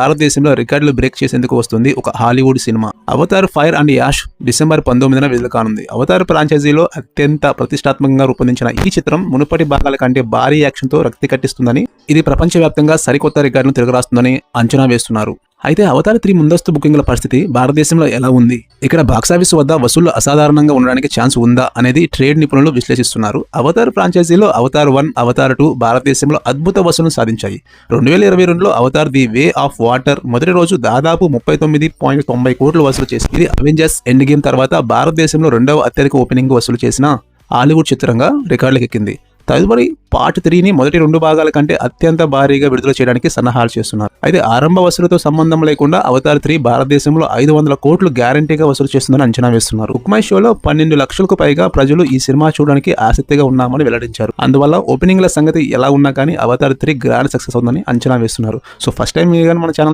భారతదేశంలో రికార్డులు బ్రేక్ చేసేందుకు వస్తుంది ఒక Hollywood cinema. Avatar fire and ash December పంతొమ్మిదిన విడుదల కానుంది అవతార్ ఫ్రాంచైజీలో అత్యంత ప్రతిష్టాత్మకంగా రూపొందించిన ఈ చిత్రం మునుపటి భాగాల కంటే భారీ యాక్షన్తో రక్తి కట్టిస్తుందని ఇది ప్రపంచవ్యాప్తంగా సరికొత్త రికార్డును తిరగరాస్తుందని అంచనా వేస్తున్నారు. అయితే అవతార్ త్రీ ముందస్తు బుకింగ్ల పరిస్థితి భారతదేశంలో ఎలా ఉంది? ఇక్కడ బాక్సాఫీస్ వద్ద వసూళ్ళు అసాధారణంగా ఉండడానికి ఛాన్స్ ఉందా? అనేది ట్రేడ్ నిపుణులు విశ్లేషిస్తున్నారు. అవతార్ ఫ్రాంచైజీలో అవతార్ వన్ అవతార్ టూ భారతదేశంలో అద్భుత వసూలు సాధించాయి. రెండు వేల ఇరవై రెండులో Avatar the way of water మొదటి రోజు దాదాపు ముప్పై తొమ్మిది పాయింట్ తొంభై కోట్లు వసూలు చేసింది ఇది అవెంజర్స్ ఎండ్ గేమ్ తర్వాత భారతదేశంలో రెండవ అత్యధిక ఓపెనింగ్ వసూలు చేసిన హాలీవుడ్ చిత్రంగా రికార్డులకెక్కింది. తదుపరి పార్ట్ త్రీని మొదటి రెండు భాగాల కంటే అత్యంత భారీగా విడుదల చేయడానికి సన్నాహాలు చేస్తున్నారు. అయితే ఆరంభ వసూలుతో సంబంధం లేకుండా అవతార్ త్రీ భారతదేశంలో ఐదు వందల కోట్లు గ్యారంటీగా వసూలు చేస్తుందని అంచనా వేస్తున్నారు. ఉక్మై షోలో పన్నెండు లక్షలకు పైగా ప్రజలు ఈ సినిమా చూడడానికి ఆసక్తిగా ఉన్నామని వెల్లడించారు. అందువల్ల ఓపెనింగ్ల సంగతి ఎలా ఉన్నా కానీ అవతార్ త్రీ గ్రాండ్ సక్సెస్ ఉందని అంచనా వేస్తున్నారు. సో ఫస్ట్ టైం కానీ మన ఛానల్